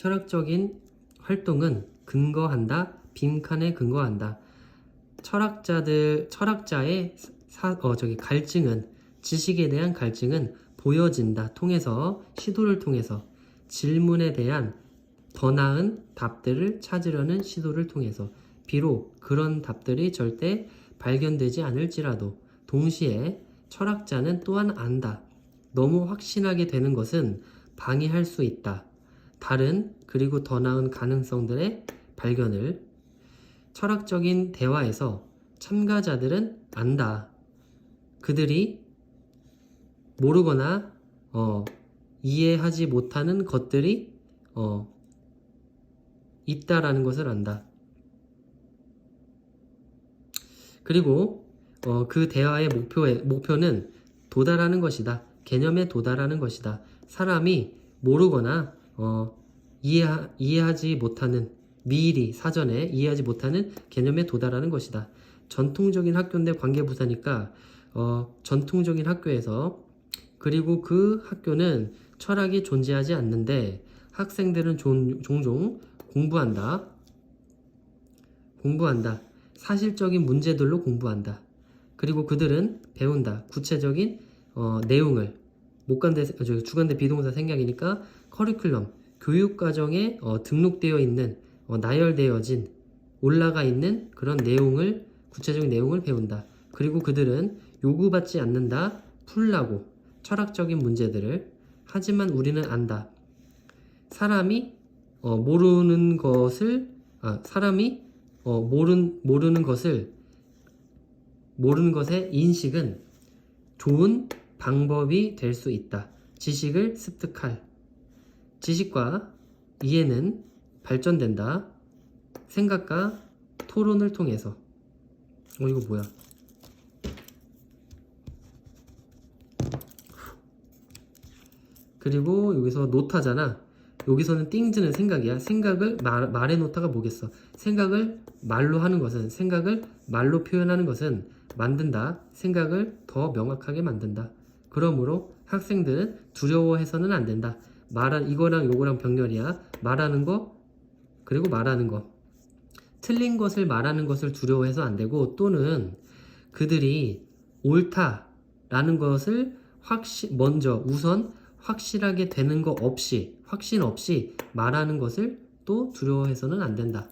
철학적인 활동은 근거한다, 빈칸에 근거한다. 철학자들, 철학자의 사, 어, 저기 갈증은, 지식에 대한 갈증은 보여진다. 통해서, 시도를 통해서, 질문에 대한 더 나은 답들을 찾으려는 시도를 통해서, 비록 그런 답들이 절대 발견되지 않을지라도, 동시에 철학자는 또한 안다. 너무 확신하게 되는 것은 방해할 수 있다. 다른 그리고 더 나은 가능성들의 발견을 철학적인 대화에서 참가자들은 안다. 그들이 모르거나 어, 이해하지 못하는 것들이 어, 있다라는 것을 안다. 그리고 어, 그 대화의 목표에, 목표는 도달하는 것이다. 개념에 도달하는 것이다. 사람이 모르거나 어, 이해하, 이해하 지 못하는 미리 사전에 이해하지 못하는 개념에 도달하는 것이다. 전통적인 학교인데 관계부사니까 어, 전통적인 학교에서 그리고 그 학교는 철학이 존재하지 않는데 학생들은 종, 종종 공부한다. 공부한다. 사실적인 문제들로 공부한다. 그리고 그들은 배운다. 구체적인 어, 내용을 목간대 저기 주간대 비동사 생략이니까 커리큘럼 교육 과정에 어, 등록되어 있는 어, 나열되어진 올라가 있는 그런 내용을 구체적인 내용을 배운다. 그리고 그들은 요구받지 않는다. 풀라고 철학적인 문제들을 하지만 우리는 안다. 사람이 어, 모르는 것을 아, 사람이 어, 모른 모르는 것을 모르는 것의 인식은 좋은 방법이 될 수 있다. 지식을 습득할. 지식과 이해는 발전된다. 생각과 토론을 통해서. 어, 이거 뭐야? 그리고 여기서 노타잖아. 여기서는 띵즈는 생각이야. 생각을 말, 말해 놓다가 뭐겠어? 생각을 말로 하는 것은, 생각을 말로 표현하는 것은 만든다. 생각을 더 명확하게 만든다. 그러므로 학생들은 두려워해서는 안 된다. 말한 이거랑 요거랑 병렬이야. 말하는 거 그리고 말하는 거. 틀린 것을 말하는 것을 두려워해서 안 되고 또는 그들이 옳다라는 것을 확실 먼저 우선 확실하게 되는 거 없이 확신 없이 말하는 것을 또 두려워해서는 안 된다.